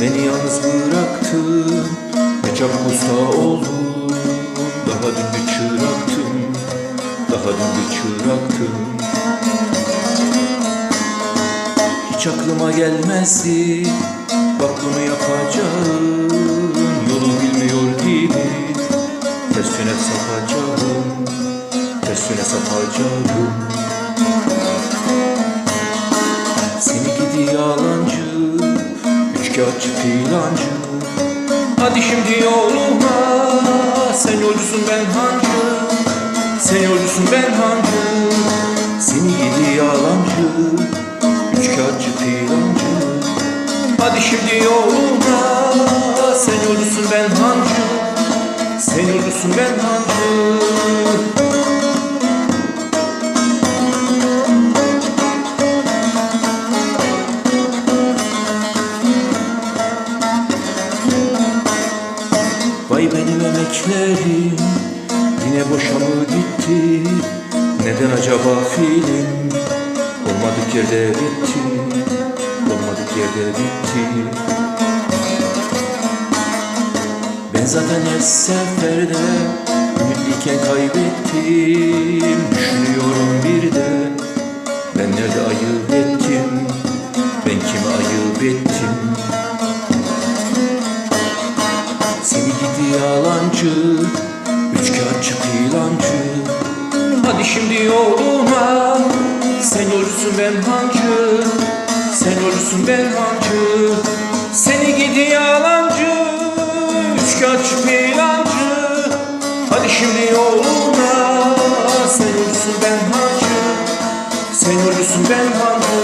Beni yalnız bıraktın Ne çabuk usta oldun Daha dün bir çıraktın Daha dün bir çıraktın Hiç aklıma gelmezdi Bak bunu yapacağım. Yolu bilmiyor gibi Tersine sapacağım. Tersine sapacağım yalancı Üçkağıtçı filancı. Hadi şimdi yoluma Sen yolcusun ben hancı. Sen yolcusun ben hancı Seni gidi yalancı Üçkağıtçı filancı. Hadi şimdi yoluma Sen yolcusun ben hancı. Sen yolcusun ben hancı emeklerim Yine boşa mı gitti? Neden acaba film? Olmadık yerde bitti. Olmadık yerde bitti. Ben zaten her seferde Ümitliyken kaybettim. Düşünüyorum bir de Ben nerede ayıp ettim? Ben kimi ayıp ettim yalancı Üçkağıtçı filancı Hadi şimdi yoluma Sen yolcusun ben hancı Sen yolcusun ben hancı. Seni gidi yalancı Üçkağıtçı filancı Hadi şimdi yoluma Sen yolcusun ben hancı Sen yolcusun ben hancı